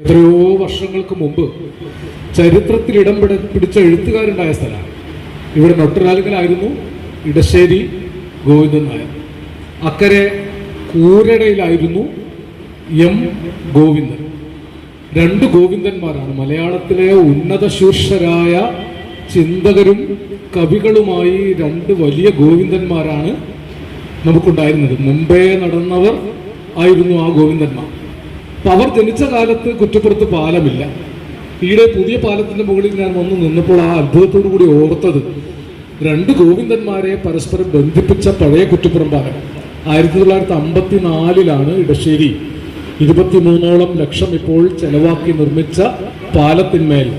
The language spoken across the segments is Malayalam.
എത്രയോ വർഷങ്ങൾക്ക് മുമ്പ് ചരിത്രത്തിൽ ഇടം പിട പിടിച്ച എഴുത്തുകാരുണ്ടായ സ്ഥലമാണ് ഇവിടെ നൊട്ടരാലുകളായിരുന്നു ഇടശ്ശേരി ഗോവിന്ദൻ നായർ. അക്കരെ കൂരടയിലായിരുന്നു എം ഗോവിന്ദൻ. രണ്ട് ഗോവിന്ദന്മാരാണ് മലയാളത്തിലെ ഉന്നത ശീർഷരായ ചിന്തകരും കവികളുമായി രണ്ട് വലിയ ഗോവിന്ദന്മാരാണ് നമുക്കുണ്ടായിരുന്നത്. മുമ്പേ നടന്നവർ ആയിരുന്നു ആ ഗോവിന്ദന്മാർ. അവർ ജനിച്ച കാലത്ത് കുറ്റപ്പുറത്ത് പാലമില്ല. ഈയിടെ പുതിയ പാലത്തിന്റെ മുകളിൽ ഞാൻ വന്ന് നിന്നപ്പോൾ ആ അത്ഭുതത്തോടു കൂടി ഓർത്തത് രണ്ട് ഗോവിന്ദന്മാരെ പരസ്പരം ബന്ധിപ്പിച്ച പഴയ കുറ്റിപ്പുറം പാലം. ആയിരത്തി തൊള്ളായിരത്തി അമ്പത്തി നാലിലാണ് ഇടശ്ശേരി. ഇരുപത്തിമൂന്നോളം ലക്ഷം ഇപ്പോൾ ചെലവാക്കി നിർമ്മിച്ച പാലത്തിന്മേൽ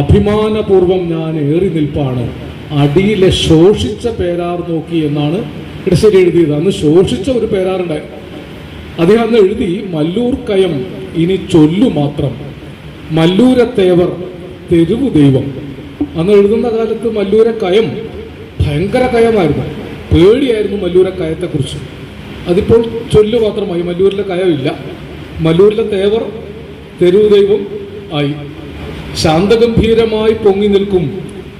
അഭിമാനപൂർവം ഞാൻ ഏറി നിൽപ്പാണ്. അടിയിലെ ശോഷിച്ച പേരാർ നോക്കി എന്നാണ് ഇടശ്ശേരി എഴുതിയത്. അന്ന് ശോഷിച്ച ഒരു പേരാറുണ്ടായി. അദ്ദേഹം അന്ന് എഴുതി മല്ലൂർ കയം ഇനി ചൊല്ലു മാത്രം. മല്ലൂരത്തേവർ തെരുവു ദൈവം. അന്ന് എഴുതുന്ന കാലത്ത് മല്ലൂര കയം ഭയങ്കര കയമായിരുന്നു. പേടിയായിരുന്നു മല്ലൂര കയത്തെക്കുറിച്ച്. അതിപ്പോൾ ചൊല്ലു മാത്രമായി. മല്ലൂരിലെ കയമില്ല. മല്ലൂരിലെ തേവർ തെരുവു ദൈവം ആയി. ശാന്തഗംഭീരമായി പൊങ്ങി നിൽക്കും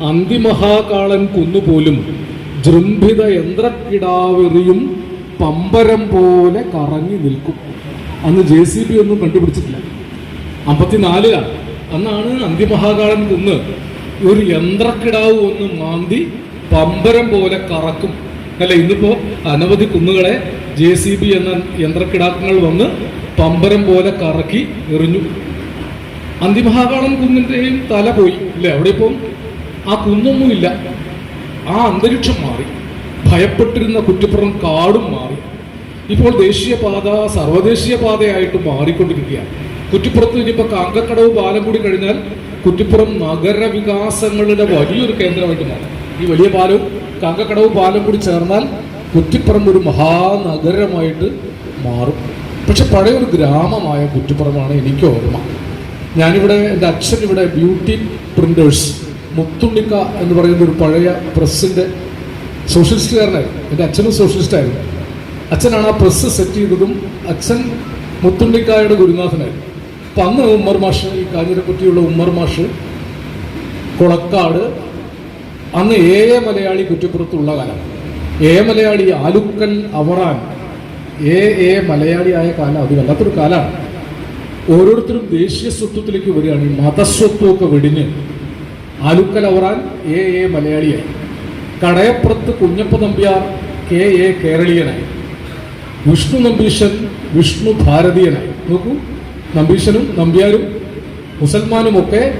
അന്തിമഹാകാളൻ കുന്നുപോലും. ജൃംഭിത യന്ത്രക്കിടാവെറിയും പമ്പരം പോലെ കറങ്ങി നിൽക്കും. അന്ന് ജെ സി ബി ഒന്നും കണ്ടുപിടിച്ചിട്ടില്ല. അമ്പത്തിനാലിലാണ്. അന്നാണ് അന്തിമഹാകാലം നിന്ന് ഒരു യന്ത്രക്കിടാവ് ഒന്ന് മാന്തി പമ്പരം പോലെ കറക്കും. അല്ല ഇന്നിപ്പോ അനവധി കുന്നുകളെ ജെ സി ബി എന്ന യന്ത്രക്കിടാക്കങ്ങൾ വന്ന് പമ്പരം പോലെ കറക്കി എറിഞ്ഞു. അന്തിമഹാകാളം കുന്നിന്റെയും തല പോയി. ഇല്ല അവിടെ ഇപ്പം ആ കുന്നൊന്നുമില്ല. ആ അന്തരീക്ഷം മാറി. ഭയപ്പെട്ടിരുന്ന കുറ്റിപ്പുറം കാടും മാറി. ഇപ്പോൾ ദേശീയപാത സർവദേശീയ പാതയായിട്ട് മാറിക്കൊണ്ടിരിക്കുകയാണ്. കുറ്റിപ്പുറത്ത് ഇനിയിപ്പോൾ കാങ്കക്കടവ് പാലം കൂടി കഴിഞ്ഞാൽ കുറ്റിപ്പുറം നഗരവികാസങ്ങളുടെ വലിയൊരു കേന്ദ്രമായിട്ട് മാറും. ഈ വലിയ പാലവും കാങ്കക്കടവ് പാലം കൂടി ചേർന്നാൽ കുറ്റിപ്പുറം ഒരു മഹാനഗരമായിട്ട് മാറും. പക്ഷെ പഴയ ഒരു ഗ്രാമമായ കുറ്റിപ്പുറമാണ് എനിക്ക് ഓർമ്മ. ഞാനിവിടെ എന്റെ അച്ഛൻ ഇവിടെ ബ്യൂട്ടി പ്രിന്റേഴ്സ് മുത്തുണ്ണിക്ക എന്ന് പറയുന്ന ഒരു പഴയ പ്രസ്സിന്റെ സോഷ്യലിസ്റ്റുകാരനായിരുന്നു. എന്റെ അച്ഛനും സോഷ്യലിസ്റ്റായിരുന്നു. അച്ഛനാണ് ആ പ്രസ് സെറ്റ് ചെയ്തതും അച്ഛൻ മുത്തുണ്ടിക്കായുടെ ഗുരുനാഥനായിരുന്നു. അപ്പം അന്ന് ഉമ്മർ മാഷ് ഈ കാഞ്ഞിരക്കുറ്റിയുള്ള ഉമ്മർ മാഷ് കൊളക്കാട് അന്ന് ഏ എ മലയാളി കുറ്റിപ്പുറത്തുള്ള കാലം. ഏ മലയാളി ആലുക്കൽ അവറാൻ ഏ എ മലയാളിയായ കാലം അത് വല്ലാത്തൊരു കാലമാണ് ഓരോരുത്തരും ദേശീയ സ്വത്വത്തിലേക്ക് വരികയാണ്. ഈ മതസ്വത്വമൊക്കെ വെടിഞ്ഞ് ആലുക്കൽ അവറാൻ എ എ മലയാളിയായി. കടയപ്പുറത്ത് കുഞ്ഞപ്പ നമ്പ്യാർ കെ എ കേരളീയനായി. വിഷ്ണു നമ്പീശൻ വിഷ്ണു ഭാരതീയനായി. നോക്കൂ നമ്പീശനും നമ്പ്യാരും മുസൽമാനുമൊക്കെ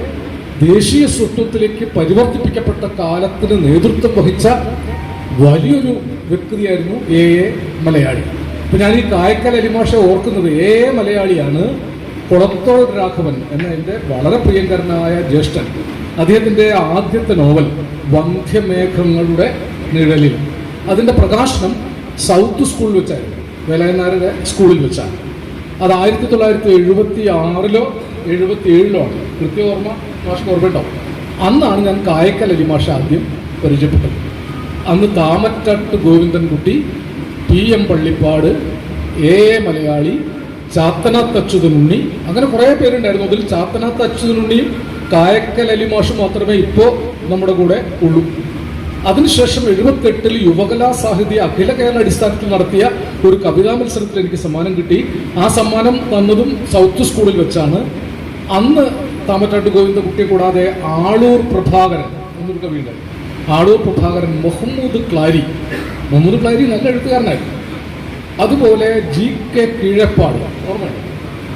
ദേശീയ സ്വത്വത്തിലേക്ക് പരിവർത്തിപ്പിക്കപ്പെട്ട കാലത്തിന് നേതൃത്വം വഹിച്ച വലിയൊരു വ്യക്തിയായിരുന്നു എ. എ. മലയാളി. ഇപ്പൊ ഞാൻ ഈ കായക്കൽ അരിമാഷ ഓർക്കുന്നത് എ. എ. മലയാളിയാണ് കുളത്തോൾ രാഘവൻ എന്ന എന്റെ വളരെ പ്രിയങ്കരനായ ജ്യേഷ്ഠൻ. അദ്ദേഹത്തിന്റെ ആദ്യത്തെ നോവൽ വന്ധ്യമേഘങ്ങളുടെ നിഴലിൽ. അതിന്റെ പ്രകാശനം സൗത്ത് സ്കൂളിൽ വെച്ചായിരുന്നു. വേലായനാരുടെ സ്കൂളിൽ വെച്ചാണ്. അത് ആയിരത്തി തൊള്ളായിരത്തി എഴുപത്തി ആറിലോ എഴുപത്തി ഏഴിലോ ആണ്. കൃത്യ ഓർമ്മ മാഷ്ക്ക് ഓർമ്മയുണ്ടോ? അന്നാണ് ഞാൻ കായക്കൽ അലിമാഷ ആദ്യം പരിചയപ്പെട്ടത്. അന്ന് താമറ്റട്ട് Govindankutty P M Pallippad A A Malayali Chathanath Achuthanunni അങ്ങനെ കുറേ പേരുണ്ടായിരുന്നു. അതിൽ ചാത്തനാത്ത് അച്യുതനുണ്ണിയും കായക്കൽ അലിമാഷും മാത്രമേ ഇപ്പോൾ നമ്മുടെ കൂടെ ഉള്ളൂ. അതിനുശേഷം എഴുപത്തെട്ടിൽ യുവകലാ സാഹിത്യ അഖില കേരള അടിസ്ഥാനത്തിൽ നടത്തിയ ഒരു കവിതാ മത്സരത്തിൽ എനിക്ക് സമ്മാനം കിട്ടി. ആ സമ്മാനം തന്നതും സൗത്ത് സ്കൂളിൽ വെച്ചാണ്. അന്ന് താമറ്റാട്ട് ഗോവിന്ദകുട്ടിയെ കൂടാതെ ആളൂർ പ്രഭാകരൻ എന്നൊരു കവിയുണ്ട്. ആളൂർ പ്രഭാകരൻ മുഹമ്മൂദ് ക്ലാരി. മുഹമ്മൂദ് ക്ലാരി നല്ല എഴുത്തുകാരനായിരുന്നു അതുപോലെ ജി കെ കീഴപ്പാട് ഓർമ്മയുണ്ട്?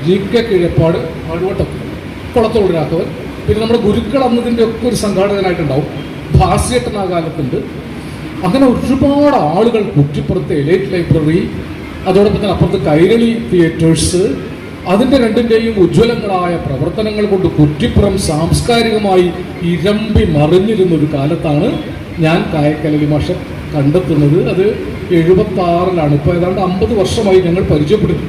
ജി കെ കീഴപ്പാട് നടുവട്ടത്ത് കുളത്തോട് രാഘവൻ പിന്നെ നമ്മുടെ ഗുരുക്കൾ അന്നതിന്റെ ഒക്കെ ഒരു സംഘാടകനായിട്ടുണ്ടാവും. ഭാസ്യേട്ടൻ അങ്ങനെ ഒരുപാട് ആളുകൾ കുറ്റിപ്പുറത്തെ എലൈറ്റ് ലൈബ്രറി അതോടൊപ്പം തന്നെ അപ്പുറത്ത് കൈരളി തിയേറ്റേഴ്സ് അതിന്റെ രണ്ടിന്റെയും ഉജ്ജ്വലങ്ങളായ പ്രവർത്തനങ്ങൾ കൊണ്ട് കുറ്റിപ്പുറം സാംസ്കാരികമായി ഇരമ്പി മറിഞ്ഞിരുന്ന ഒരു കാലത്താണ് ഞാൻ കായക്കലി മാഷ കണ്ടെത്തുന്നത്. അത് എഴുപത്തി ആറിലാണ് ഇപ്പോൾ ഏതാണ്ട് അമ്പത് വർഷമായി ഞങ്ങൾ പരിചയപ്പെടുന്നു.